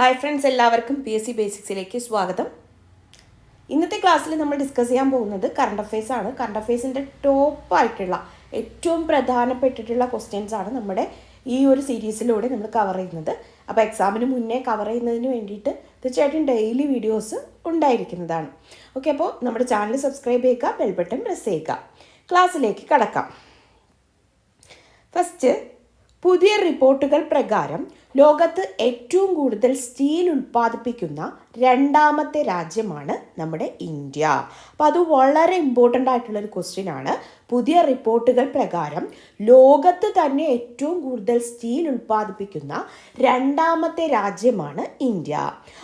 Hi friends എല്ലാവർക്കും P S C ബേസിക്സിലേക്ക് സ്വാഗതം. ഇന്നത്തെ ക്ലാസ്സിൽ നമ്മൾ ഡിസ്കസ് ചെയ്യാൻ പോകുന്നത് കറണ്ട് അഫയേഴ്സ് ആണ്. കറണ്ട് അഫയേഴ്സിന്റെ ടോപ്പായിട്ടുള്ള ഏറ്റവും പ്രധാനപ്പെട്ടിട്ടുള്ള ക്വസ്റ്റ്യൻസ് ആണ് നമ്മുടെ ഈ ഒരു സീരീസിലൂടെ നമ്മൾ കവർ ചെയ്യുന്നത്. അപ്പോൾ എക്സാമിന് മുന്നേ കവർ ചെയ്യുന്നതിന് വേണ്ടിയിട്ട് തീർച്ചയായിട്ടും ഡെയിലി വീഡിയോസ് ഉണ്ടായിരിക്കുന്നതാണ്. ഓക്കെ അപ്പോൾ നമ്മുടെ ചാനൽ സബ്സ്ക്രൈബ് ചെയ്യുക ബെൽ ബട്ടൺ പ്രസ് ചെയ്യുക. ക്ലാസ്സിലേക്ക് കടക്കാം. ഫസ്റ്റ് പുതിയ റിപ്പോർട്ടുകൾ പ്രകാരം ലോകത്ത് ഏറ്റവും കൂടുതൽ സ്റ്റീൽ ഉൽപ്പാദിപ്പിക്കുന്ന രണ്ടാമത്തെ രാജ്യമാണ് നമ്മുടെ ഇന്ത്യ. അപ്പോൾ അത് വളരെ ഇമ്പോർട്ടന്റ് ആയിട്ടുള്ള ഒരു ക്വസ്റ്റ്യൻ ആണ്. പുതിയ റിപ്പോർട്ടുകൾ പ്രകാരം ലോകത്ത് തന്നെ ഏറ്റവും കൂടുതൽ സ്റ്റീൽ ഉൽപ്പാദിപ്പിക്കുന്ന രണ്ടാമത്തെ രാജ്യമാണ് ഇന്ത്യ.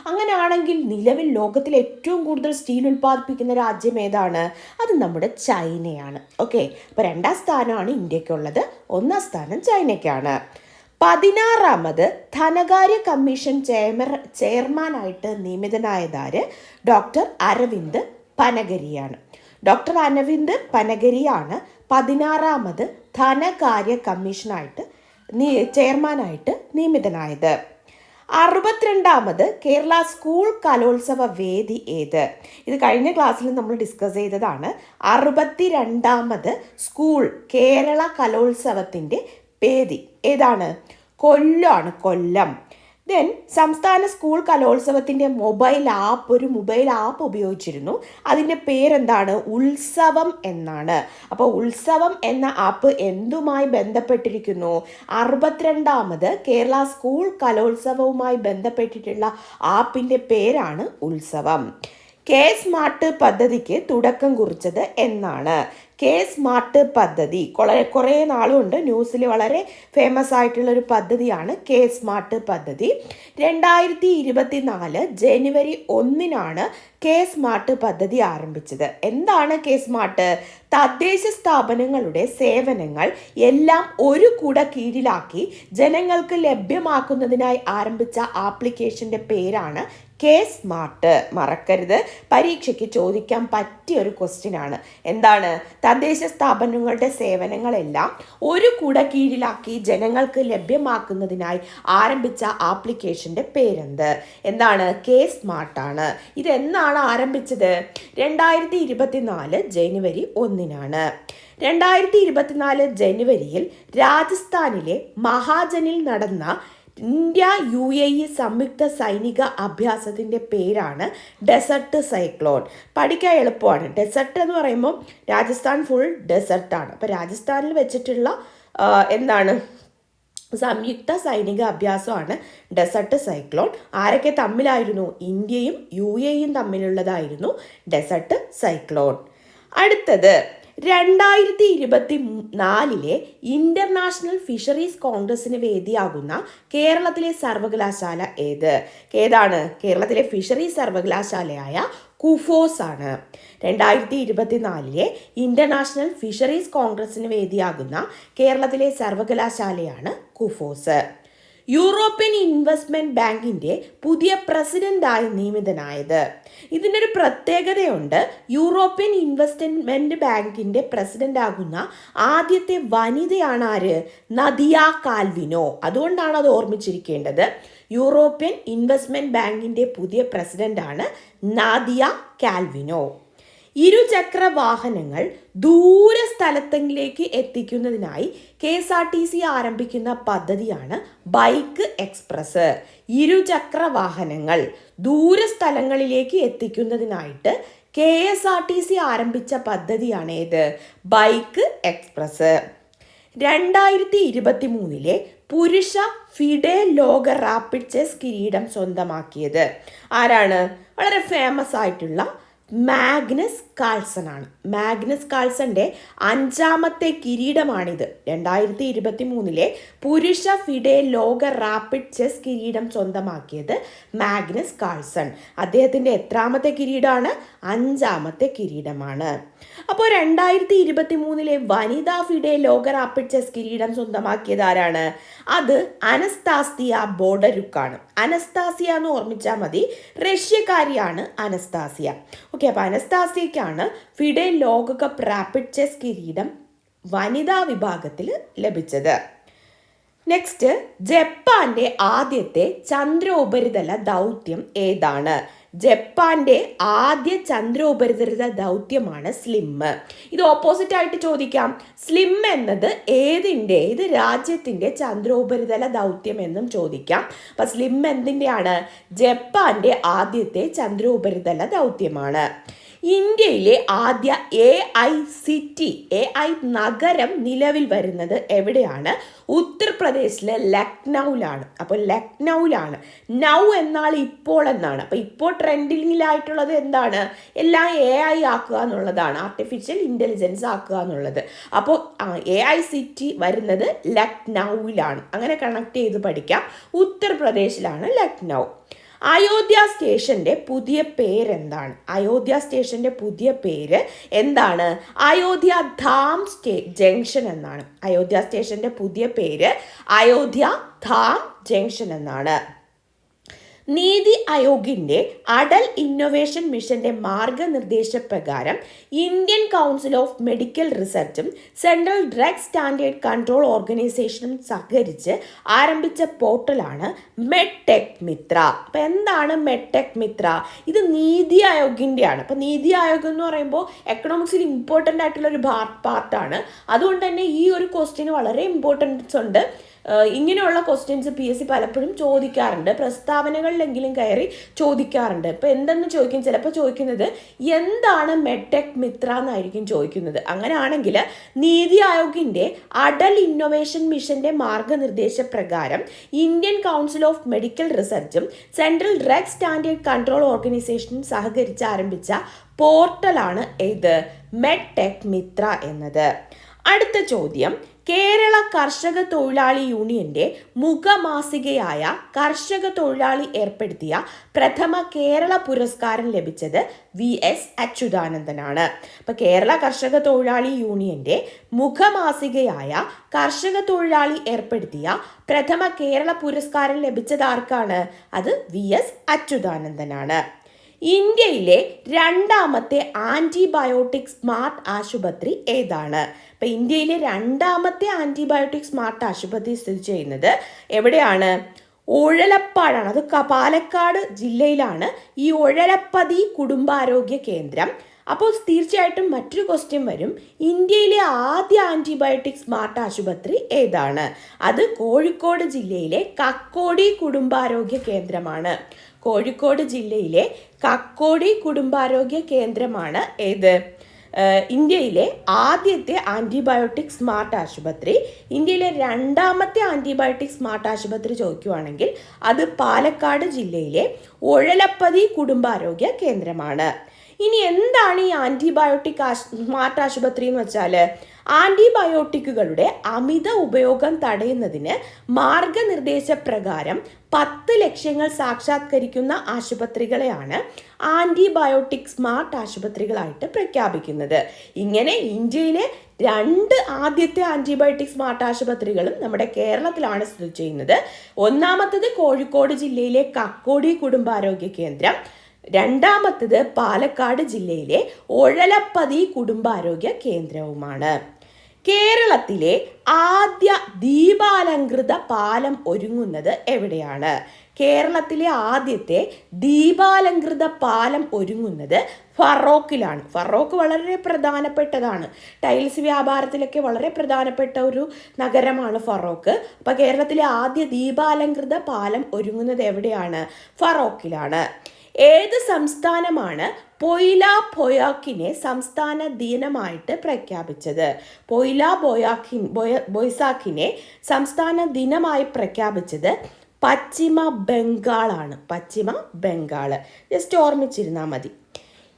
അങ്ങനെയാണെങ്കിൽ നിലവിൽ ലോകത്തിൽ ഏറ്റവും കൂടുതൽ സ്റ്റീൽ ഉൽപ്പാദിപ്പിക്കുന്ന രാജ്യം ഏതാണ്? അത് നമ്മുടെ ചൈനയാണ്. ഓക്കെ അപ്പോൾ രണ്ടാം സ്ഥാനമാണ് ഇന്ത്യക്കുള്ളത്. ഒന്നാം സ്ഥാനം ചൈനയ്ക്കാണ്. പതിനാറാമത് ധനകാര്യ കമ്മീഷൻ ചെയർമർ ചെയർമാനായിട്ട് നിയമിതനായതാര് ഡോക്ടർ അരവിന്ദ് പനഗരിയാണ്. ഡോക്ടർ അരവിന്ദ് പനഗരിയാണ് പതിനാറാമത് ധനകാര്യ കമ്മീഷനായിട്ട് നീ ചെയർമാനായിട്ട് നിയമിതനായത്. അറുപത്തിരണ്ടാമത് കേരള സ്കൂൾ കലോത്സവ വേദി ഏത്? ഇത് കഴിഞ്ഞ ക്ലാസ്സിൽ നമ്മൾ ഡിസ്കസ് ചെയ്തതാണ്. അറുപത്തിരണ്ടാമത് സ്കൂൾ കേരള കലോത്സവത്തിന്റെ വേദി ഏതാണ്? കൊല്ലമാണ് കൊല്ലം. ദെൻ സംസ്ഥാന സ്കൂൾ കലോത്സവത്തിന്റെ മൊബൈൽ ആപ്പ് ഒരു മൊബൈൽ ആപ്പ് ഉപയോഗിച്ചിരുന്നു. അതിന്റെ പേരെന്താണ്? ഉത്സവം എന്നാണ്. അപ്പോൾ ഉത്സവം എന്ന ആപ്പ് എന്തുമായി ബന്ധപ്പെട്ടിരിക്കുന്നു? അറുപത്തിരണ്ടാമത് കേരള സ്കൂൾ കലോത്സവവുമായി ബന്ധപ്പെട്ടിട്ടുള്ള ആപ്പിന്റെ പേരാണ് ഉത്സവം. കെ സ്മാർട്ട് പദ്ധതിക്ക് തുടക്കം കുറിച്ചത് എന്നാണ്. കെ സ്മാർട്ട് പദ്ധതി. കുറേ കുറേ നാളുകൊണ്ട് ന്യൂസിൽ വളരെ ഫേമസ് ആയിട്ടുള്ളൊരു പദ്ധതിയാണ് കെ സ്മാർട്ട് പദ്ധതി. രണ്ടായിരത്തി ഇരുപത്തി നാല് ജനുവരി ഒന്നിനാണ് കെ സ്മാർട്ട് പദ്ധതി ആരംഭിച്ചത്. എന്താണ് കെ സ്മാർട്ട്? തദ്ദേശ സ്ഥാപനങ്ങളുടെ സേവനങ്ങൾ എല്ലാം ഒരു കുട കീഴിലാക്കി ജനങ്ങൾക്ക് ലഭ്യമാക്കുന്നതിനായി ആരംഭിച്ച ആപ്ലിക്കേഷന്റെ പേരാണ് കെ സ്മാർട്ട് മറക്കരുത്. പരീക്ഷയ്ക്ക് ചോദിക്കാൻ പറ്റിയ ഒരു ക്വസ്റ്റ്യനാണ് എന്താണ്? തദ്ദേശ സ്ഥാപനങ്ങളുടെ സേവനങ്ങളെല്ലാം ഒരു കുട കീഴിലാക്കി ജനങ്ങൾക്ക് ലഭ്യമാക്കുന്നതിനായി ആരംഭിച്ച ആപ്ലിക്കേഷന്റെ പേരെന്ത്? എന്താണ്? കെ സ്മാർട്ടാണ് ഇതെന്നാണ് ആരംഭിച്ചത്? രണ്ടായിരത്തി ഇരുപത്തിനാല് ജനുവരി ഒന്നിനാണ്. രണ്ടായിരത്തി ഇരുപത്തിനാല് ജനുവരിയിൽ രാജസ്ഥാനിലെ മഹാജനിൽ നടന്ന ഇന്ത്യ യു എ ഇ സംയുക്ത സൈനിക അഭ്യാസത്തിന്റെ പേരാണ് ഡെസർട്ട് സൈക്ലോൺ. പഠിക്കാൻ എളുപ്പമാണ്. ഡെസർട്ട് എന്ന് പറയുമ്പോൾ രാജസ്ഥാൻ ഫുൾ ഡെസർട്ടാണ്. അപ്പോൾ രാജസ്ഥാനിൽ വെച്ചിട്ടുള്ള എന്താണ്? സംയുക്ത സൈനിക അഭ്യാസമാണ് ഡെസർട്ട് സൈക്ലോൺ. ആരൊക്കെ തമ്മിലായിരുന്നു? ഇന്ത്യയും യു എയും തമ്മിലുള്ളതായിരുന്നു ഡെസർട്ട് സൈക്ലോൺ. അടുത്തത് രണ്ടായിരത്തി ഇരുപത്തി നാലിലെ ഇന്റർനാഷണൽ ഫിഷറീസ് കോൺഗ്രസിന് വേദിയാകുന്ന കേരളത്തിലെ സർവകലാശാല ഏത്? ഏതാണ്? കേരളത്തിലെ ഫിഷറീസ് സർവകലാശാലയായ കുഫോസ് ആണ്. രണ്ടായിരത്തി ഇരുപത്തിനാലിലെ ഇന്റർനാഷണൽ ഫിഷറീസ് കോൺഗ്രസിന് വേദിയാകുന്ന കേരളത്തിലെ സർവകലാശാലയാണ് കുഫോസ്. യൂറോപ്യൻ ഇൻവെസ്റ്റ്മെന്റ് ബാങ്കിന്റെ പുതിയ പ്രസിഡന്റായി നിയമിതനായത്. ഇതിനൊരു പ്രത്യേകതയുണ്ട് യൂറോപ്യൻ ഇൻവെസ്റ്റ്മെന്റ് ബാങ്കിന്റെ പ്രസിഡന്റ് ആകുന്ന ആദ്യത്തെ വനിതയാണ് ആര്? Nadia Calvino. അതുകൊണ്ടാണ് അത് ഓർമ്മിച്ചിരിക്കേണ്ടത്. യൂറോപ്യൻ ഇൻവെസ്റ്റ്മെന്റ് ബാങ്കിന്റെ പുതിയ പ്രസിഡന്റാണ് നാദിയ കാൽവിനോ. ഇരുചക്ര വാഹനങ്ങൾ ദൂര സ്ഥലത്തിലേക്ക് എത്തിക്കുന്നതിനായി K S R T C ആരംഭിക്കുന്ന പദ്ധതിയാണ് ബൈക്ക് എക്സ്പ്രസ്. ഇരുചക്ര വാഹനങ്ങൾ ദൂര സ്ഥലങ്ങളിലേക്ക് എത്തിക്കുന്നതിനായിട്ട് K S R T C ആരംഭിച്ച പദ്ധതിയാണ് ഏത് ബൈക്ക് എക്സ്പ്രസ്. രണ്ടായിരത്തി ഇരുപത്തി മൂന്നിലെ പുരുഷ ഫിഡെ ലോക റാപ്പിഡ് ചെസ് കിരീടം സ്വന്തമാക്കിയത്. ആരാണ്? വളരെ ഫേമസ് ആയിട്ടുള്ള മാഗ്നസ് കാൾസൺ ആണ് മാഗ്നസ് കാൾസന്റെ അഞ്ചാമത്തെ കിരീടമാണിത്. രണ്ടായിരത്തി ഇരുപത്തി മൂന്നിലെ പുരുഷ ഫിഡെ ലോക റാപ്പിഡ് ചെസ് കിരീടം സ്വന്തമാക്കിയത് മാഗ്നസ് കാൾസൺ. അദ്ദേഹത്തിന്റെ എത്രാമത്തെ കിരീടമാണ് അഞ്ചാമത്തെ കിരീടമാണ്. അപ്പോൾ രണ്ടായിരത്തി ഇരുപത്തി മൂന്നിലെ വനിതാ ഫിഡെ ലോക റാപ്പിഡ് ചെസ് കിരീടം സ്വന്തമാക്കിയത് ആരാണ്? അത് അനസ്താസിയ ബോർഡരുക്കാണ് അനസ്താസിയ എന്ന് ഓർമ്മിച്ചാൽ മതി. റഷ്യക്കാരിയാണ് അനസ്താസിയ. ഓക്കെ അപ്പോൾ അനസ്താസിയക്കാണ് ഫിഡെ ലോകകപ്പ് റാപ്പിഡ് ചെസ് കിരീടം വനിതാ വിഭാഗത്തിൽ ലഭിച്ചത്. നെക്സ്റ്റ് ജപ്പാന്റെ ആദ്യത്തെ ചന്ദ്രോപരിതല ദൗത്യം ഏതാണ്? ജപ്പാന്റെ ആദ്യ ചന്ദ്രോപരിതല ദൗത്യമാണ് സ്ലിം. ഇത് ഓപ്പോസിറ്റ് ആയിട്ട് ചോദിക്കാം. സ്ലിം എന്നത് ഏതിന്റെ ഏത് രാജ്യത്തിന്റെ ചന്ദ്രോപരിതല ദൗത്യം എന്നും ചോദിക്കാം. അപ്പൊ സ്ലിം എന്തിന്റെയാണ് ജപ്പാന്റെ ആദ്യത്തെ ചന്ദ്രോപരിതല ദൗത്യമാണ്. ഇന്ത്യയിലെ ആദ്യ A I city A I നഗരം നിലവിൽ വരുന്നത് എവിടെയാണ്? ഉത്തർപ്രദേശിലെ ലക്നൗലാണ്. അപ്പോൾ ലക്നൗലാണ്. നൗ എന്നാൽ ഇപ്പോൾ എന്നാണ്. അപ്പോൾ ഇപ്പോൾ ട്രെൻഡിങ്ങിലായിട്ടുള്ളത് എന്താണ്? എല്ലാം എ ഐ ആക്കുക എന്നുള്ളതാണ്. ആർട്ടിഫിഷ്യൽ ഇന്റലിജൻസ് ആക്കുക എന്നുള്ളത്. അപ്പോൾ എ ഐ സിറ്റി വരുന്നത് ലക്നൗവിലാണ് അങ്ങനെ കണക്ട് ചെയ്ത് പഠിക്കാം. ഉത്തർപ്രദേശിലാണ് ലക്നൗ. അയോധ്യ സ്റ്റേഷന്റെ പുതിയ പേരെന്താണ്? അയോധ്യ സ്റ്റേഷന്റെ പുതിയ പേര് എന്താണ്? അയോധ്യ ധാം സ്റ്റേ ജംഗ്ഷൻ എന്നാണ്. അയോധ്യ സ്റ്റേഷന്റെ പുതിയ പേര് അയോധ്യ ധാം ജംഗ്ഷൻ എന്നാണ്. നീതി അയോഗിന്റെ അടൽ ഇന്നൊവേഷൻ മിഷന്റെ മാർഗനിർദ്ദേശപ്രകാരം ഇന്ത്യൻ കൗൺസിൽ ഓഫ് മെഡിക്കൽ റിസർച്ചും സെൻട്രൽ ഡ്രഗ് സ്റ്റാൻഡേർഡ് കൺട്രോൾ ഓർഗനൈസേഷനും സഹകരിച്ച് ആരംഭിച്ച പോർട്ടലാണ് മെഡ്ടെക് മിത്ര അപ്പം എന്താണ് മെഡ്ടെക് മിത്ര ഇത് നീതി ആയോഗിന്റെയാണ് അപ്പം നീതി ആയോഗ് എന്ന് പറയുമ്പോൾ എക്കണോമിക്സിൽ ഇമ്പോർട്ടന്റ് ആയിട്ടുള്ള ഒരു പാർട്ടാണ് അതുകൊണ്ട് തന്നെ ഈ ഒരു ക്വസ്റ്റ്യന് വളരെ ഇമ്പോർട്ടൻസ് ഉണ്ട്. ഇങ്ങനെയുള്ള ക്വസ്റ്റ്യൻസ് പി എസ് സി പലപ്പോഴും ചോദിക്കാറുണ്ട്. പ്രസ്താവനകളിലെങ്കിലും കയറി ചോദിക്കാറുണ്ട്. ഇപ്പം എന്തെന്ന് ചോദിക്കും? ചിലപ്പോൾ ചോദിക്കുന്നത് എന്താണ് മെഡ്ടെക് മിത്ര എന്നായിരിക്കും ചോദിക്കുന്നത്. അങ്ങനെയാണെങ്കിൽ നീതി ആയോഗിന്റെ അടൽ ഇന്നൊവേഷൻ മിഷന്റെ മാർഗനിർദ്ദേശപ്രകാരം ഇന്ത്യൻ കൗൺസിൽ ഓഫ് മെഡിക്കൽ റിസർച്ചും സെൻട്രൽ ഡ്രഗ് സ്റ്റാൻഡേർഡ് കൺട്രോൾ ഓർഗനൈസേഷനും സഹകരിച്ച് ആരംഭിച്ച പോർട്ടലാണ് ഇത് മെഡ്ടെക് മിത്ര എന്നത്. അടുത്ത ചോദ്യം കേരള കർഷക തൊഴിലാളി യൂണിയന്റെ മുഖമാസികയായ കർഷക തൊഴിലാളി ഏർപ്പെടുത്തിയ പ്രഥമ കേരള പുരസ്കാരം ലഭിച്ചത് വി എസ് അച്യുതാനന്ദനാണ്. അപ്പൊ കേരള കർഷക തൊഴിലാളി യൂണിയന്റെ മുഖമാസികയായ കർഷക തൊഴിലാളി ഏർപ്പെടുത്തിയ പ്രഥമ കേരള പുരസ്കാരം ലഭിച്ചത് ആർക്കാണ്? അത് വി എസ് അച്യുതാനന്ദനാണ്. ഇന്ത്യയിലെ രണ്ടാമത്തെ ആന്റിബയോട്ടിക് സ്മാർട്ട് ആശുപത്രി ഏതാണ്? ഇപ്പം ഇന്ത്യയിലെ രണ്ടാമത്തെ ആന്റിബയോട്ടിക് സ്മാർട്ട് ആശുപത്രി സ്ഥിതി ചെയ്യുന്നത് എവിടെയാണ്? ഉഴലപ്പാടാണ് അത് പാലക്കാട് ജില്ലയിലാണ്. ഈ ഉഴലപ്പതി കുടുംബാരോഗ്യ കേന്ദ്രം. അപ്പോൾ തീർച്ചയായിട്ടും മറ്റൊരു ക്വസ്റ്റ്യൻ വരും. ഇന്ത്യയിലെ ആദ്യ ആന്റിബയോട്ടിക് സ്മാർട്ട് ആശുപത്രി ഏതാണ്? അത് കോഴിക്കോട് ജില്ലയിലെ കക്കോടി കുടുംബാരോഗ്യ കേന്ദ്രമാണ്. കോഴിക്കോട് ജില്ലയിലെ കക്കോടി കുടുംബാരോഗ്യ കേന്ദ്രമാണ് ഏത്? ഇന്ത്യയിലെ ആദ്യത്തെ ആന്റിബയോട്ടിക് സ്മാർട്ട് ആശുപത്രി. ഇന്ത്യയിലെ രണ്ടാമത്തെ ആന്റിബയോട്ടിക് സ്മാർട്ട് ആശുപത്രി ചോദിക്കുവാണെങ്കിൽ അത് പാലക്കാട് ജില്ലയിലെ ഒഴലപ്പതി കുടുംബാരോഗ്യ കേന്ദ്രമാണ്. ഇനി എന്താണ് ഈ ആന്റിബയോട്ടിക് സ്മാർട്ട് ആശുപത്രി എന്ന് വെച്ചാൽ ആന്റിബയോട്ടിക്കുകളുടെ അമിത ഉപയോഗം തടയുന്നതിന് മാർഗനിർദ്ദേശപ്രകാരം പത്ത് ലക്ഷ്യങ്ങൾ സാക്ഷാത്കരിക്കുന്ന ആശുപത്രികളെയാണ് ആന്റിബയോട്ടിക് സ്മാർട്ട് ആശുപത്രികളായിട്ട് പ്രഖ്യാപിക്കുന്നത്. ഇങ്ങനെ ഇന്ത്യയിലെ രണ്ട് ആദ്യത്തെ ആന്റിബയോട്ടിക് സ്മാർട്ട് ആശുപത്രികളും നമ്മുടെ കേരളത്തിലാണ് സ്ഥിതി ചെയ്യുന്നത്. ഒന്നാമത്തത് കോഴിക്കോട് ജില്ലയിലെ കക്കോടി കുടുംബാരോഗ്യ കേന്ദ്രം. രണ്ടാമത്തത് പാലക്കാട് ജില്ലയിലെ ഒഴലപ്പതി കുടുംബാരോഗ്യ കേന്ദ്രവുമാണ്. കേരളത്തിലെ ആദ്യ ദീപാലങ്കൃത പാലം ഒരുങ്ങുന്നത് എവിടെയാണ്? കേരളത്തിലെ ആദ്യത്തെ ദീപാലങ്കൃത പാലം ഒരുങ്ങുന്നത് ഫറോക്കിലാണ്. ഫറോക്ക് വളരെ പ്രധാനപ്പെട്ടതാണ്. ടൈൽസ് വ്യാപാരത്തിലൊക്കെ വളരെ പ്രധാനപ്പെട്ട ഒരു നഗരമാണ് ഫറോക്ക്. അപ്പോൾ കേരളത്തിലെ ആദ്യ ദീപാലങ്കൃത പാലം ഒരുങ്ങുന്നത് എവിടെയാണ്? ഫറോക്കിലാണ്. ഏത് സംസ്ഥാനമാണ് പൊയ്ല ബൊയാക്കിനെ സംസ്ഥാന ദിനമായിട്ട് പ്രഖ്യാപിച്ചത്. പൊയ്ല ബൊയാക്കിൻ ബൊയ്സാക്കിനെ സംസ്ഥാന ദിനമായി പ്രഖ്യാപിച്ചത് പശ്ചിമ ബംഗാളാണ്. പശ്ചിമ ബംഗാൾ ജസ്റ്റ് ഓർമ്മിച്ചിരുന്നാൽ മതി.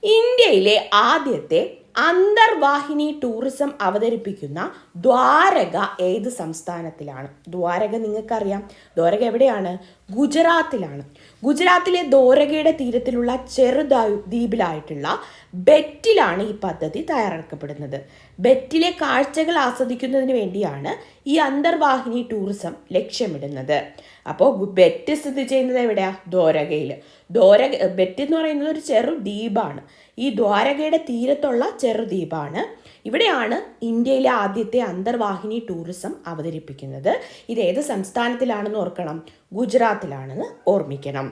ഇന്ത്യയിലെ ആദ്യത്തെ അന്തർവാഹിനി ടൂറിസം അവതരിപ്പിക്കുന്ന ദ്വാരക ഏത് സംസ്ഥാനത്തിലാണ്? ദ്വാരക നിങ്ങൾക്കറിയാം. ദ്വാരക എവിടെയാണ്? ഗുജറാത്തിലാണ്. ഗുജറാത്തിലെ ദ്വാരകയുടെ തീരത്തിലുള്ള ചെറുതായു ദ്വീപിലായിട്ടുള്ള ബെറ്റിലാണ് ഈ പദ്ധതി തയ്യാറാക്കപ്പെടുന്നത്. ബെറ്റിലെ കാഴ്ചകൾ ആസ്വദിക്കുന്നതിന് വേണ്ടിയാണ് ഈ അന്തർവാഹിനി ടൂറിസം ലക്ഷ്യമിടുന്നത്. അപ്പോൾ ബെറ്റ് സ്ഥിതി ചെയ്യുന്നത് എവിടെയാണ് ദ്വാരകയിൽ ദ്വാരക ബെറ്റ് എന്ന് പറയുന്നത് ഒരു ചെറു ദ്വീപാണ്. ഈ ദ്വാരകയുടെ തീരത്തുള്ള ചെറുദ്വീപാണ്. ഇവിടെയാണ് ഇന്ത്യയിലെ ആദ്യത്തെ അന്തർവാഹിനി ടൂറിസം അവതരിപ്പിക്കുന്നത്. ഇത് ഏത് സംസ്ഥാനത്തിലാണെന്ന് ഓർക്കണം. ഗുജറാത്തിലാണെന്ന് ഓർമ്മിക്കണം.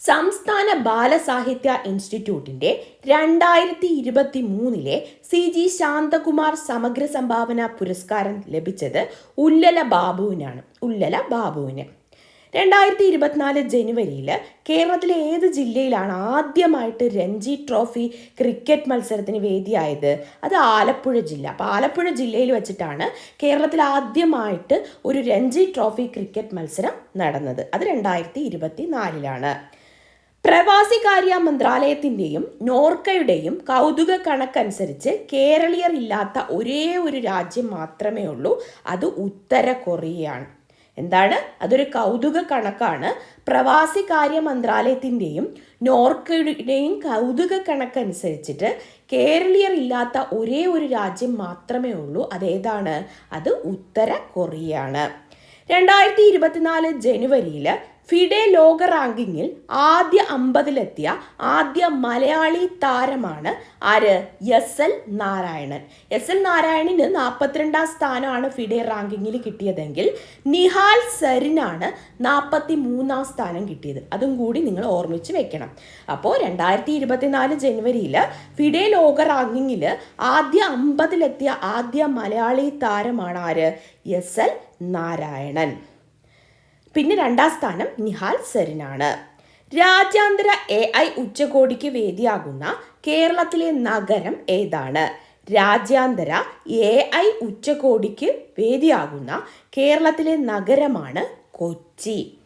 സംസ്ഥാന ബാലസാഹിത്യ ഇൻസ്റ്റിറ്റ്യൂട്ടിന്റെ രണ്ടായിരത്തി ഇരുപത്തി മൂന്നിലെ സി ജി ശാന്തകുമാർ സമഗ്ര സംഭാവന പുരസ്കാരം ലഭിച്ചത് ഉല്ലല ബാബുവിനാണ്. ഉല്ലല ബാബുവിന്. രണ്ടായിരത്തി ഇരുപത്തിനാല് ജനുവരിയിൽ കേരളത്തിലെ ഏത് ജില്ലയിലാണ് ആദ്യമായിട്ട് രഞ്ജി ട്രോഫി ക്രിക്കറ്റ് മത്സരത്തിന് വേദിയായത്? അത് ആലപ്പുഴ ജില്ല. അപ്പോൾ ആലപ്പുഴ ജില്ലയിൽ വെച്ചിട്ടാണ് കേരളത്തിൽ ആദ്യമായിട്ട് ഒരു രഞ്ജി ട്രോഫി ക്രിക്കറ്റ് മത്സരം നടന്നത്. അത് രണ്ടായിരത്തി ഇരുപത്തി നാലിലാണ് പ്രവാസികാര്യ മന്ത്രാലയത്തിന്റെയും നോർക്കയുടെയും കൗതുക കണക്കനുസരിച്ച് കേരളീയർ ഇല്ലാത്ത ഒരേ ഒരു രാജ്യം മാത്രമേ ഉള്ളൂ. അത് ഉത്തര കൊറിയയാണ് എന്താണ്? അതൊരു കൗതുക കണക്കാണ്. പ്രവാസി കാര്യ മന്ത്രാലയത്തിന്റെയും നോർക്കയുടെയും കൗതുക കണക്കനുസരിച്ചിട്ട് കേരളീയർ ഇല്ലാത്ത ഒരേ ഒരു രാജ്യം മാത്രമേ ഉള്ളൂ. അതേതാണ്? അത് ഉത്തര കൊറിയയാണ്. രണ്ടായിരത്തി ഇരുപത്തിനാല് ജനുവരിയിൽ ഫിഡെ ലോക റാങ്കിങ്ങിൽ ആദ്യ അമ്പതിലെത്തിയ ആദ്യ മലയാളി താരമാണ് ആര്? S L Narayanan. S L നാരായണന് നാൽപ്പത്തിരണ്ടാം സ്ഥാനമാണ് ഫിഡെ റാങ്കിങ്ങിൽ കിട്ടിയതെങ്കിൽ നിഹാൽ സരിനാണ് നാൽപ്പത്തി മൂന്നാം സ്ഥാനം കിട്ടിയത്. അതും കൂടി നിങ്ങൾ ഓർമ്മിച്ച് വെക്കണം. അപ്പോൾ രണ്ടായിരത്തി ഇരുപത്തിനാല് ജനുവരിയിൽ ഫിഡെ ലോക റാങ്കിങ്ങിൽ ആദ്യ അമ്പതിലെത്തിയ ആദ്യ മലയാളി താരമാണ് ആര്? S L Narayanan. പിന്നെ രണ്ടാം സ്ഥാനം നിഹാൽ സരിനാണ്. രാജ്യാന്തര എ ഐ ഉച്ചകോടിക്ക് വേദിയാകുന്ന കേരളത്തിലെ നഗരം ഏതാണ്? രാജ്യാന്തര എ ഐ ഉച്ചകോടിക്ക് വേദിയാകുന്ന കേരളത്തിലെ നഗരമാണ് കൊച്ചി.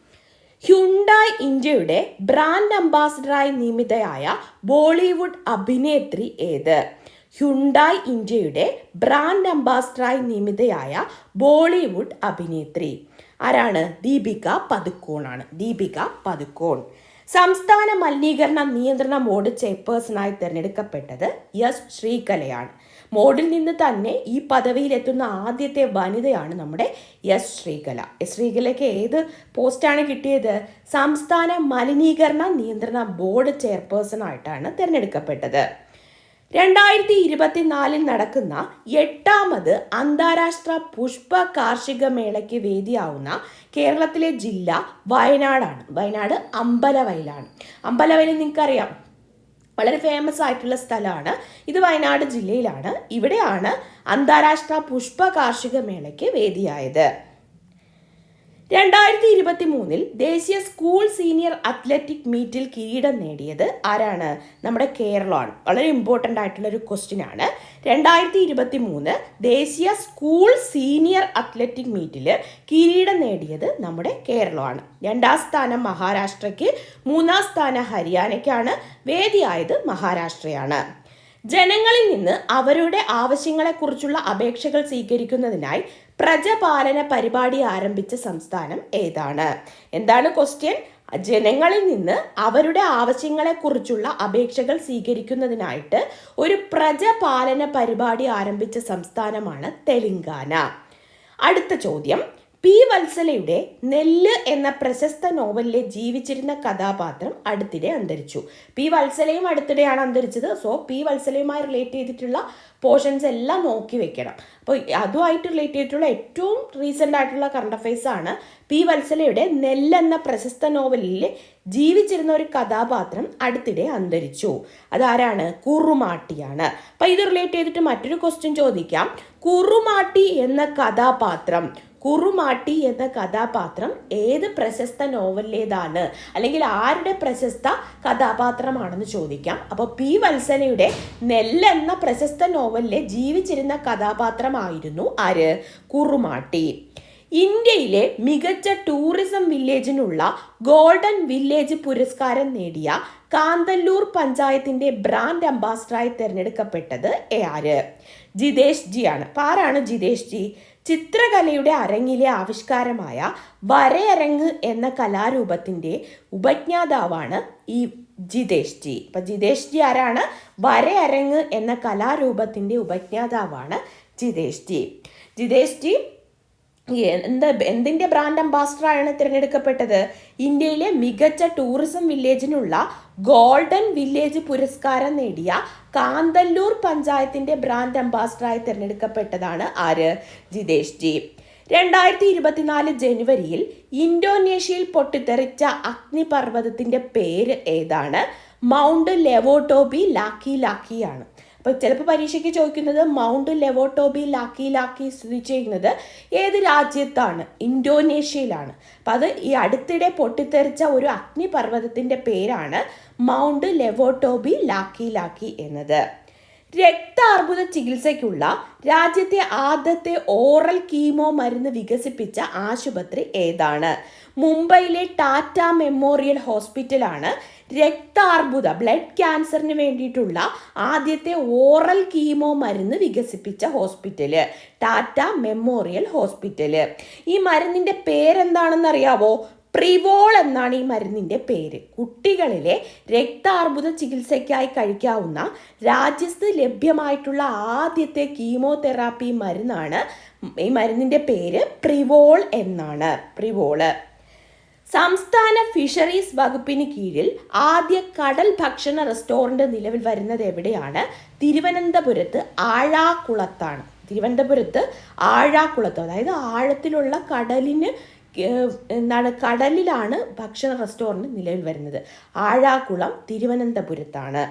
ഹ്യുണ്ടായ് ഇന്ത്യയുടെ ബ്രാൻഡ് അംബാസിഡറായി നിയമിതയായ ബോളിവുഡ് അഭിനേത്രി ഏത്? ഹ്യുണ്ടായ് ഇന്ത്യയുടെ ബ്രാൻഡ് അംബാസിഡറായി നിയമിതയായ ബോളിവുഡ് അഭിനേത്രി. ആരാണ്? ദീപിക പതുക്കോണാണ് ദീപിക പതുക്കോൺ സംസ്ഥാന മലിനീകരണ നിയന്ത്രണ ബോർഡ് ചെയർപേഴ്സണായി തിരഞ്ഞെടുക്കപ്പെട്ടത് എസ് ശ്രീകലയാണ്. മോഡിൽ നിന്ന് തന്നെ ഈ പദവിയിലെത്തുന്ന ആദ്യത്തെ വനിതയാണ് നമ്മുടെ എസ് ശ്രീകല. എസ് ശ്രീകലയ്ക്ക് ഏത് പോസ്റ്റാണ് കിട്ടിയത്? സംസ്ഥാന മലിനീകരണ നിയന്ത്രണ ബോർഡ് ചെയർപേഴ്സൺ ആയിട്ടാണ് തിരഞ്ഞെടുക്കപ്പെട്ടത്. രണ്ടായിരത്തി ഇരുപത്തിനാലിൽ നടക്കുന്ന എട്ടാമത് അന്താരാഷ്ട്ര പുഷ്പ കാർഷിക മേളയ്ക്ക് വേദിയാവുന്ന കേരളത്തിലെ ജില്ല വയനാടാണ്. വയനാട് അമ്പലവയലാണ്. അമ്പലവയൽ നിങ്ങൾക്കറിയാം. വളരെ ഫേമസ് ആയിട്ടുള്ള സ്ഥലമാണ്. ഇത് വയനാട് ജില്ലയിലാണ്. ഇവിടെയാണ് അന്താരാഷ്ട്ര പുഷ്പ കാർഷിക മേളയ്ക്ക് വേദിയായത്. രണ്ടായിരത്തി ഇരുപത്തി മൂന്നിൽ ദേശീയ സ്കൂൾ സീനിയർ അത്ലറ്റിക് മീറ്റിൽ കിരീടം നേടിയത് ആരാണ്? നമ്മുടെ കേരളമാണ്. വളരെ ഇമ്പോർട്ടന്റ് ആയിട്ടുള്ള ഒരു ക്വസ്റ്റ്യൻ ആണ്. രണ്ടായിരത്തി ഇരുപത്തി മൂന്ന് ദേശീയ സ്കൂൾ സീനിയർ അത്ലറ്റിക് മീറ്റിൽ കിരീടം നേടിയത് നമ്മുടെ കേരളമാണ്. രണ്ടാം സ്ഥാനം മഹാരാഷ്ട്രയ്ക്ക് മൂന്നാം സ്ഥാനം ഹരിയാനയ്ക്കാണ് വേദിയായത് മഹാരാഷ്ട്രയാണ്. ജനങ്ങളിൽ നിന്ന് അവരുടെ ആവശ്യങ്ങളെക്കുറിച്ചുള്ള അപേക്ഷകൾ സ്വീകരിക്കുന്നതിനായി പ്രജപാലന പരിപാടി ആരംഭിച്ച സംസ്ഥാനം ഏതാണ്? എന്താണ് ക്വസ്റ്റ്യൻ ജനങ്ങളിൽ നിന്ന് അവരുടെ ആവശ്യങ്ങളെക്കുറിച്ചുള്ള അപേക്ഷകൾ സ്വീകരിക്കുന്നതിനായിട്ട് ഒരു പ്രജപാലന പരിപാടി ആരംഭിച്ച സംസ്ഥാനമാണ് തെലങ്കാന. അടുത്ത ചോദ്യം. പി വത്സലയുടെ നെല്ല് എന്ന പ്രശസ്ത നോവലിലെ ജീവിച്ചിരുന്ന കഥാപാത്രം അടുത്തിടെ അന്തരിച്ചു. പി വത്സലയും അടുത്തിടെയാണ് അന്തരിച്ചത്. സോ പി വത്സലയുമായി റിലേറ്റ് ചെയ്തിട്ടുള്ള പോർഷൻസ് എല്ലാം നോക്കി വെക്കണം. അപ്പോൾ അതുമായിട്ട് റിലേറ്റ് ചെയ്തിട്ടുള്ള ഏറ്റവും റീസെന്റ് ആയിട്ടുള്ള കറണ്ട് അഫയേഴ്സ് ആണ് പി വത്സലയുടെ നെല്ല് എന്ന പ്രശസ്ത നോവലിൽ ജീവിച്ചിരുന്ന ഒരു കഥാപാത്രം അടുത്തിടെ അന്തരിച്ചു. അതാരാണ്? കുറുമാട്ടിയാണ്. അപ്പം ഇത് റിലേറ്റ് ചെയ്തിട്ട് മറ്റൊരു ക്വസ്റ്റ്യൻ ചോദിക്കാം. കുറുമാട്ടി എന്ന കഥാപാത്രം കുറുമാട്ടി എന്ന കഥാപാത്രം ഏത് പ്രശസ്ത നോവലിലേതാണ്? അല്ലെങ്കിൽ ആരുടെ പ്രശസ്ത കഥാപാത്രമാണെന്ന് ചോദിക്കാം. അപ്പോൾ പി വത്സനയുടെ നെല്ല് എന്ന പ്രശസ്ത നോവലിലെ ജീവിച്ചിരുന്ന കഥാപാത്രമായിരുന്നു ആര്? കുറുമാട്ടി. ഇന്ത്യയിലെ മികച്ച ടൂറിസം വില്ലേജിനുള്ള ഗോൾഡൻ വില്ലേജ് പുരസ്കാരം നേടിയ കാന്തല്ലൂർ പഞ്ചായത്തിന്റെ ബ്രാൻഡ് അംബാസഡറായി തിരഞ്ഞെടുക്കപ്പെട്ടത് ആര്? ജിതേഷ് ജി ആണ് ആരാണ് ജിതേഷ് ജി ചിത്രകലയുടെ അരങ്ങിലെ ആവിഷ്കാരമായ വരയരങ്ങ് എന്ന കലാരൂപത്തിന്റെ ഉപജ്ഞാതാവാണ് ഈ ജിതേഷ് ജി അപ്പം ജിതേഷ് ജി ആരാണ്? വരയരങ്ങ് എന്ന കലാരൂപത്തിന്റെ ഉപജ്ഞാതാവാണ് ജിതേഷ് ജി ജിതേഷ് ജി എന്ത് എന്തിന്റെ ബ്രാൻഡ് അംബാസഡറാണ് തിരഞ്ഞെടുക്കപ്പെട്ടത്? ഇന്ത്യയിലെ മികച്ച ടൂറിസം വില്ലേജിനുള്ള ഗോൾഡൻ വില്ലേജ് പുരസ്കാരം നേടിയ കാന്തല്ലൂർ പഞ്ചായത്തിന്റെ ബ്രാൻഡ് അംബാസഡറായി തിരഞ്ഞെടുക്കപ്പെട്ടതാണ് ആര്? ജിതേഷ് ജി. രണ്ടായിരത്തി ഇരുപത്തിനാല് ജനുവരിയിൽ ഇന്തോനേഷ്യയിൽ പൊട്ടിത്തെറിച്ച അഗ്നിപർവതത്തിന്റെ പേര് ഏതാണ്? മൗണ്ട് ലെവോട്ടോബി ലാക്കി ലാക്കിയാണ് അപ്പോൾ ചിലപ്പോൾ പരീക്ഷയ്ക്ക് ചോദിക്കുന്നത് മൗണ്ട് ലെവോട്ടോബി ലാക്കി ലാക്കി സ്ഥിതി ചെയ്യുന്നത് ഏത് രാജ്യത്താണ്? ഇൻഡോനേഷ്യയിലാണ് അപ്പം അത് ഈ അടുത്തിടെ പൊട്ടിത്തെറിച്ച ഒരു അഗ്നിപർവതത്തിന്റെ പേരാണ് മൗണ്ട് ലെവോട്ടോബി ലാക്കി ലാക്കി എന്നത്. രക്താർബുദ ചികിത്സയ്ക്കുള്ള രാജ്യത്തെ ആദ്യത്തെ ഓറൽ കീമോ മരുന്ന് വികസിപ്പിച്ച ആശുപത്രി ഏതാണ്? മുംബൈയിലെ ടാറ്റ മെമ്മോറിയൽ ഹോസ്പിറ്റലാണ് രക്താർബുദ ബ്ലഡ് ക്യാൻസറിന് വേണ്ടിയിട്ടുള്ള ആദ്യത്തെ ഓറൽ കീമോ മരുന്ന് വികസിപ്പിച്ച ഹോസ്പിറ്റൽ ടാറ്റ മെമ്മോറിയൽ ഹോസ്പിറ്റൽ. ഈ മരുന്നിന്റെ പേരെന്താണെന്നറിയാവോ? പ്രിവോൾ എന്നാണ് ഈ മരുന്നിന്റെ പേര്. കുട്ടികളിലെ രക്താർബുദ ചികിത്സയ്ക്കായി കഴിക്കാവുന്ന രാജ്യത്ത് ലഭ്യമായിട്ടുള്ള ആദ്യത്തെ കീമോതെറാപ്പി മരുന്നാണ് ഈ മരുന്നിന്റെ പേര് പ്രിവോൾ എന്നാണ്. പ്രിവോൾ. സംസ്ഥാന ഫിഷറീസ് വകുപ്പിന് കീഴിൽ ആദ്യ കടൽ ഭക്ഷണ റെസ്റ്റോറന്റ് നിലവിൽ വരുന്നത് എവിടെയാണ്? തിരുവനന്തപുരത്ത് ആഴാക്കുളത്താണ്. തിരുവനന്തപുരത്ത് ആഴാക്കുളത്ത് അതായത് ആഴത്തിലുള്ള കടലിന് എന്താണ് കടലിലാണ് ഭക്ഷണ റെസ്റ്റോറന്റ് നിലവിൽ വരുന്നത്. ആഴാക്കുളം തിരുവനന്തപുരത്താണ്.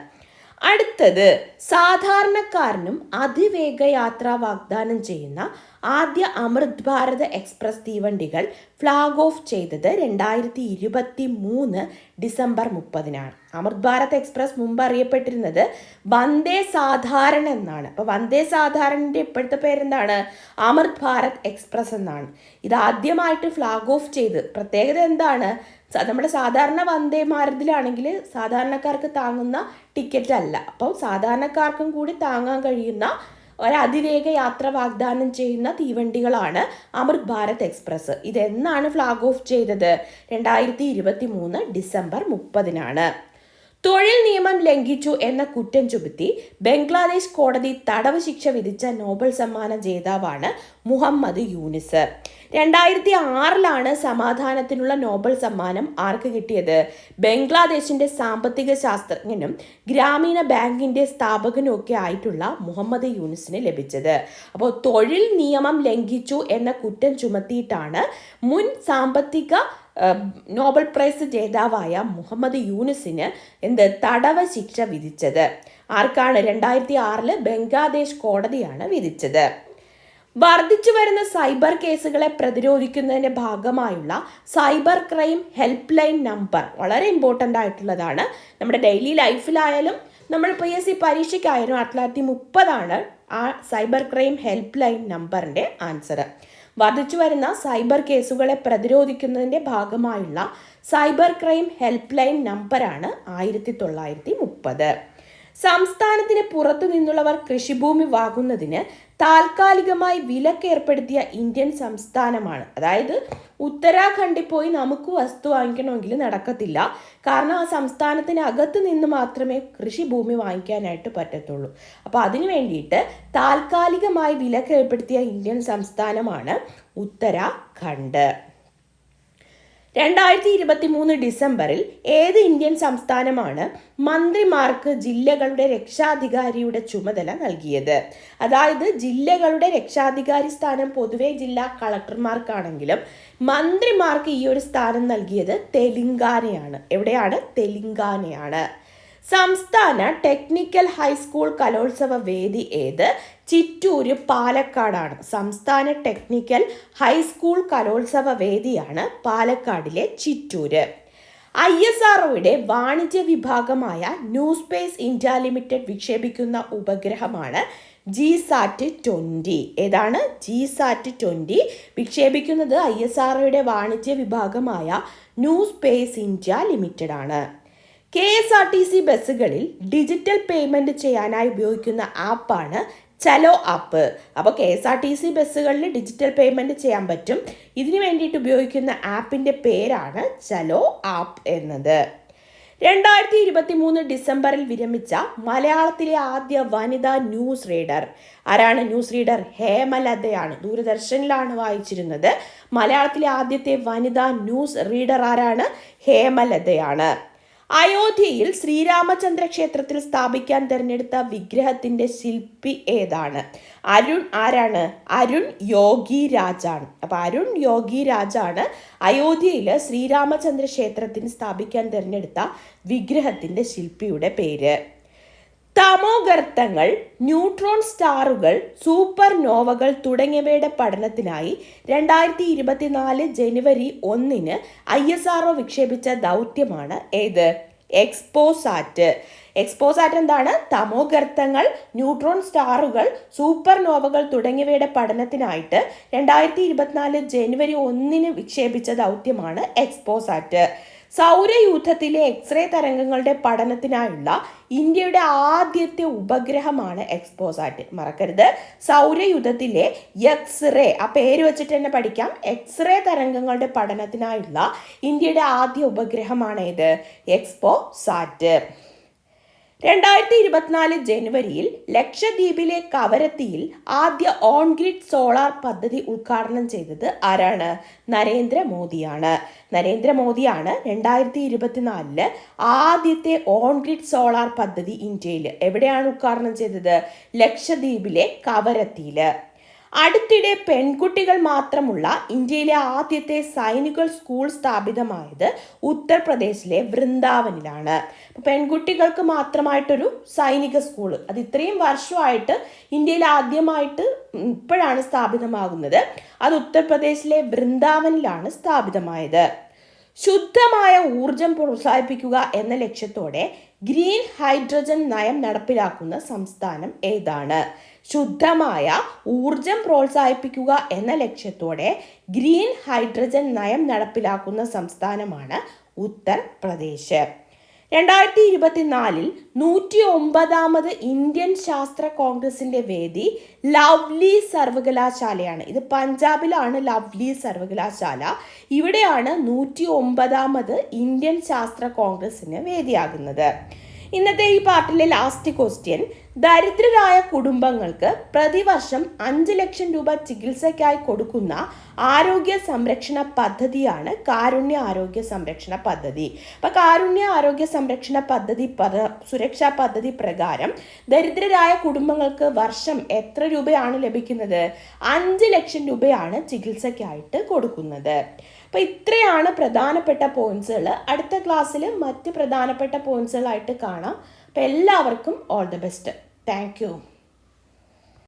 അടുത്തത് സാധാരണക്കാരനും അതിവേഗ യാത്ര വാഗ്ദാനം ചെയ്യുന്ന ആദ്യ അമൃത് ഭാരത് എക്സ്പ്രസ് തീവണ്ടികൾ ഫ്ലാഗ് ഓഫ് ചെയ്തത് രണ്ടായിരത്തി ഇരുപത്തി മൂന്ന് ഡിസംബർ മുപ്പതിനാണ്. അമൃത് ഭാരത് എക്സ്പ്രസ് മുമ്പ് അറിയപ്പെട്ടിരുന്നത് വന്ദേ സാധാരണ എന്നാണ്. അപ്പോൾ വന്ദേ സാധാരണന്റെ ഇപ്പോഴത്തെ പേരെന്താണ്? അമൃത് ഭാരത് എക്സ്പ്രസ് എന്നാണ്. ഇത് ആദ്യമായിട്ട് ഫ്ലാഗ് ഓഫ് ചെയ്ത് പ്രത്യേകത എന്താണ്? നമ്മുടെ സാധാരണ വന്ദേ ഭാരതിലാണെങ്കിൽ സാധാരണക്കാർക്ക് താങ്ങുന്ന ടിക്കറ്റ് അല്ല. അപ്പം സാധാരണക്കാർക്കും കൂടി താങ്ങാൻ കഴിയുന്ന ഒരതിവേഗ യാത്ര വാഗ്ദാനം ചെയ്യുന്ന തീവണ്ടികളാണ് അമൃത് ഭാരത് എക്സ്പ്രസ് ഇതെന്നാണ് ഫ്ലാഗ് ഓഫ് ചെയ്തത്? രണ്ടായിരത്തി ഇരുപത്തി മൂന്ന് ഡിസംബർ മുപ്പതിനാണ്. തൊഴിൽ നിയമം ലംഘിച്ചു എന്ന കുറ്റം ചുമത്തി ബംഗ്ലാദേശ് കോടതി തടവ് ശിക്ഷ വിധിച്ച നോബൽ സമ്മാന ജേതാവാണ് മുഹമ്മദ് യൂനിസ്. രണ്ടായിരത്തി ആറിലാണ് സമാധാനത്തിനുള്ള നോബൽ സമ്മാനം ആർക്ക് കിട്ടിയത്? ബംഗ്ലാദേശിന്റെ സാമ്പത്തിക ശാസ്ത്രജ്ഞനും ഗ്രാമീണ ബാങ്കിന്റെ സ്ഥാപകനും ഒക്കെ ആയിട്ടുള്ള മുഹമ്മദ് യൂനിസിന് ലഭിച്ചത്. അപ്പോൾ തൊഴിൽ നിയമം ലംഘിച്ചു എന്ന കുറ്റം ചുമത്തിയിട്ടാണ് മുൻ സാമ്പത്തിക നോബൽ പ്രൈസ് ജേതാവായ മുഹമ്മദ് യൂനിസിന് എന്ത് തടവ ശിക്ഷ വിധിച്ചത്? ആർക്കാണ് രണ്ടായിരത്തി ആറിൽ ബംഗ്ലാദേശ് കോടതിയാണ് വിധിച്ചത്? വർദ്ധിച്ചു വരുന്ന സൈബർ കേസുകളെ പ്രതിരോധിക്കുന്നതിന്റെ ഭാഗമായുള്ള cyber crime helpline number വളരെ ഇമ്പോർട്ടന്റ് ആയിട്ടുള്ളതാണ്. നമ്മുടെ ഡെയിലി ലൈഫിലായാലും നമ്മൾ പി എസ് സി പരീക്ഷയ്ക്കായാലും ആയിരത്തി തൊള്ളായിരത്തി മുപ്പതാണ് ആ സൈബർ ക്രൈം ഹെൽപ്പ് ലൈൻ നമ്പറിന്റെ ആൻസർ വർദ്ധിച്ചു വരുന്ന സൈബർ കേസുകളെ പ്രതിരോധിക്കുന്നതിന്റെ ഭാഗമായുള്ള സൈബർ ക്രൈം ഹെൽപ്പ് ലൈൻ നമ്പറാണ് ആയിരത്തി തൊള്ളായിരത്തി മുപ്പത് സംസ്ഥാനത്തിന് പുറത്തു നിന്നുള്ളവർ കൃഷിഭൂമി വാങ്ങുന്നതിന് താൽക്കാലികമായി വിലക്ക് ഏർപ്പെടുത്തിയ ഇന്ത്യൻ സംസ്ഥാനമാണ്. അതായത് ഉത്തരാഖണ്ഡിൽ പോയി നമുക്ക് വസ്തു വാങ്ങിക്കണമെങ്കിൽ നടക്കത്തില്ല. കാരണം ആ സംസ്ഥാനത്തിന് അകത്ത് നിന്ന് മാത്രമേ കൃഷിഭൂമി വാങ്ങിക്കാനായിട്ട് പറ്റത്തുള്ളൂ. അപ്പോൾ അതിനു വേണ്ടിയിട്ട് താൽക്കാലികമായി വിലക്ക് ഏർപ്പെടുത്തിയ ഇന്ത്യൻ സംസ്ഥാനമാണ് ഉത്തരാഖണ്ഡ്. രണ്ടായിരത്തി ഇരുപത്തി മൂന്ന് ഡിസംബറിൽ ഏത് ഇന്ത്യൻ സംസ്ഥാനമാണ് മന്ത്രിമാർക്ക് ജില്ലകളുടെ രക്ഷാധികാരിയുടെ ചുമതല നൽകിയത്? അതായത് ജില്ലകളുടെ രക്ഷാധികാരി സ്ഥാനം പൊതുവെ ജില്ലാ കളക്ടർമാർക്കാണെങ്കിലും മന്ത്രിമാർക്ക് ഈ ഒരു സ്ഥാനം നൽകിയത് തെലുങ്കാനയാണ്. എവിടെയാണ്? തെലുങ്കാനയാണ്. സംസ്ഥാന ടെക്നിക്കൽ ഹൈസ്കൂൾ കലോത്സവ വേദി ഏത്? ചിറ്റൂര് പാലക്കാടാണ്. സംസ്ഥാന ടെക്നിക്കൽ ഹൈസ്കൂൾ കലോത്സവ വേദിയാണ് പാലക്കാടിലെ ചിറ്റൂര്. ഐ എസ് ആർഒയുടെ വാണിജ്യ വിഭാഗമായ ന്യൂ സ്പേസ് ഇന്ത്യ ലിമിറ്റഡ് വിക്ഷേപിക്കുന്ന ഉപഗ്രഹമാണ് ജി സാറ്റ് ട്വന്റി ഏതാണ്? ജി സാറ്റ് ട്വന്റി വിക്ഷേപിക്കുന്നത് ഐ എസ് ആർഒയുടെ വാണിജ്യ വിഭാഗമായ ന്യൂ സ്പേസ് ഇന്ത്യ ലിമിറ്റഡ് ആണ്. K S R T C ബസ്സുകളിൽ ഡിജിറ്റൽ പേയ്മെന്റ് ചെയ്യാനായി ഉപയോഗിക്കുന്ന ആപ്പാണ് ചലോ ആപ്പ്. അപ്പോൾ K S R T C ബസ്സുകളിൽ ഡിജിറ്റൽ പേയ്മെന്റ് ചെയ്യാൻ പറ്റും. ഇതിനു വേണ്ടിയിട്ട് ഉപയോഗിക്കുന്ന ആപ്പിന്റെ പേരാണ് ചലോ ആപ്പ് എന്നത്. രണ്ടായിരത്തി ഇരുപത്തി മൂന്ന് ഡിസംബറിൽ വിരമിച്ച മലയാളത്തിലെ ആദ്യ വനിതാ ന്യൂസ് റീഡർ. ആരാണ് ന്യൂസ് റീഡർ? ഹേമലതയാണ് ദൂരദർശനിലാണ് വായിച്ചിരുന്നത്. മലയാളത്തിലെ ആദ്യത്തെ വനിതാ ന്യൂസ് റീഡർ ആരാണ്? ഹേമലതയാണ്. അയോധ്യയിൽ ശ്രീരാമചന്ദ്ര ക്ഷേത്രത്തിൽ സ്ഥാപിക്കാൻ തിരഞ്ഞെടുത്ത വിഗ്രഹത്തിന്റെ ശില്പി ഏതാണ്? അരുൺ ആരാണ്? അരുൺ യോഗി രാജാണ് അപ്പൊ അരുൺ യോഗി രാജാണ് അയോധ്യയിൽ ശ്രീരാമചന്ദ്ര ക്ഷേത്രത്തിന് സ്ഥാപിക്കാൻ തിരഞ്ഞെടുത്ത വിഗ്രഹത്തിന്റെ ശില്പിയുടെ പേര്. തമോഗർത്തങ്ങൾ ന്യൂട്രോൺ സ്റ്റാറുകൾ സൂപ്പർ നോവകൾ തുടങ്ങിയവയുടെ പഠനത്തിനായി രണ്ടായിരത്തി ഇരുപത്തിനാല് ജനുവരി ഒന്നിന് ഐ എസ് ആർ വിക്ഷേപിച്ച ദൗത്യമാണ് ഏത്? എക്സ്പോസാറ്റ്. എക്സ്പോസാറ്റ് എന്താണ്? തമോഗർത്തങ്ങൾ ന്യൂട്രോൺ സ്റ്റാറുകൾ സൂപ്പർ നോവകൾ തുടങ്ങിയവയുടെ പഠനത്തിനായിട്ട് രണ്ടായിരത്തി ഇരുപത്തിനാല് ജനുവരി ഒന്നിന് വിക്ഷേപിച്ച ദൗത്യമാണ് എക്സ്പോസാറ്റ്. സൗരയൂഥത്തിലെ എക്സ്റേ തരംഗങ്ങളുടെ പഠനത്തിനായുള്ള ഇന്ത്യയുടെ ആദ്യത്തെ ഉപഗ്രഹമാണ് എക്സ്പോസാറ്റ് മറക്കരുത്. സൗരയുധത്തിലെ എക്സ്റേ ആ പേര് വെച്ചിട്ട് തന്നെ പഠിക്കാം. എക്സ്റേ തരംഗങ്ങളുടെ പഠനത്തിനായുള്ള ഇന്ത്യയുടെ ആദ്യ ഉപഗ്രഹമാണ് ഏത്? എക്സ്പോ സാറ്റ് രണ്ടായിരത്തി ഇരുപത്തിനാല് ജനുവരിയിൽ ലക്ഷദ്വീപിലെ കവരത്തിയിൽ ആദ്യ ഓൺ ഗ്രിഡ് സോളാർ പദ്ധതി ഉദ്ഘാടനം ചെയ്തത് ആരാണ്? നരേന്ദ്രമോദിയാണ്. നരേന്ദ്രമോദിയാണ് രണ്ടായിരത്തി ഇരുപത്തിനാലിൽ ആദ്യത്തെ ഓൺ ഗ്രിഡ് സോളാർ പദ്ധതി ഇന്ത്യയിൽ എവിടെയാണ് ഉദ്ഘാടനം ചെയ്തത്? ലക്ഷദ്വീപിലെ കവരത്തിയിൽ അടുത്തിടെ പെൺകുട്ടികൾ മാത്രമുള്ള ഇന്ത്യയിലെ ആദ്യത്തെ സൈനിക സ്കൂൾ സ്ഥാപിതമായത് ഉത്തർപ്രദേശിലെ വൃന്ദാവനിലാണ്. പെൺകുട്ടികൾക്ക് മാത്രമായിട്ടൊരു സൈനിക സ്കൂൾ. അത് ഇത്രയും വർഷമായിട്ട് ഇന്ത്യയിൽ ആദ്യമായിട്ട് ഇപ്പോഴാണ് സ്ഥാപിതമാകുന്നത്. അത് ഉത്തർപ്രദേശിലെ വൃന്ദാവനിലാണ് സ്ഥാപിതമായത്. ശുദ്ധമായ ഊർജം പ്രോത്സാഹിപ്പിക്കുക എന്ന ലക്ഷ്യത്തോടെ ഗ്രീൻ ഹൈഡ്രജൻ നയം നടപ്പിലാക്കുന്ന സംസ്ഥാനം ഏതാണ്? ശുദ്ധമായ ഊർജം പ്രോത്സാഹിപ്പിക്കുക എന്ന ലക്ഷ്യത്തോടെ ഗ്രീൻ ഹൈഡ്രജൻ നയം നടപ്പിലാക്കുന്ന സംസ്ഥാനമാണ് ഉത്തർപ്രദേശ്. രണ്ടായിരത്തി ഇരുപത്തിനാലിൽ നൂറ്റി ഒമ്പതാമത് ഇന്ത്യൻ ശാസ്ത്ര കോൺഗ്രസിന്റെ വേദി ലവ്ലി സർവകലാശാലയാണ്. ഇത് പഞ്ചാബിലാണ് ലവ്ലി സർവകലാശാല. ഇവിടെയാണ് നൂറ്റി ഒമ്പതാമത് ഇന്ത്യൻ ശാസ്ത്ര കോൺഗ്രസിന് വേദിയാകുന്നത്. ഇന്നത്തെ ഈ പാർട്ടിലെ ലാസ്റ്റ് ക്വസ്റ്റ്യൻ ദരിദ്രരായ കുടുംബങ്ങൾക്ക് പ്രതിവർഷം അഞ്ച് ലക്ഷം രൂപ ചികിത്സയ്ക്കായി കൊടുക്കുന്ന ആരോഗ്യ സംരക്ഷണ പദ്ധതിയാണ് കാരുണ്യ ആരോഗ്യ സംരക്ഷണ പദ്ധതി. അപ്പൊ കാരുണ്യ ആരോഗ്യ സംരക്ഷണ പദ്ധതി സുരക്ഷാ പദ്ധതി പ്രകാരം ദരിദ്രരായ കുടുംബങ്ങൾക്ക് വർഷം എത്ര രൂപയാണ് ലഭിക്കുന്നത്? അഞ്ച് ലക്ഷം രൂപയാണ് ചികിത്സയ്ക്കായിട്ട് കൊടുക്കുന്നത്. അപ്പോൾ ഇത്രയാണ് പ്രധാനപ്പെട്ട പോയിന്റ്സുകൾ അടുത്ത ക്ലാസ്സിൽ മറ്റ് പ്രധാനപ്പെട്ട പോയിന്റ്സുകളായിട്ട് കാണാം. അപ്പോൾ എല്ലാവർക്കും ഓൾ ദി ബെസ്റ്റ്. தேங்க்யூ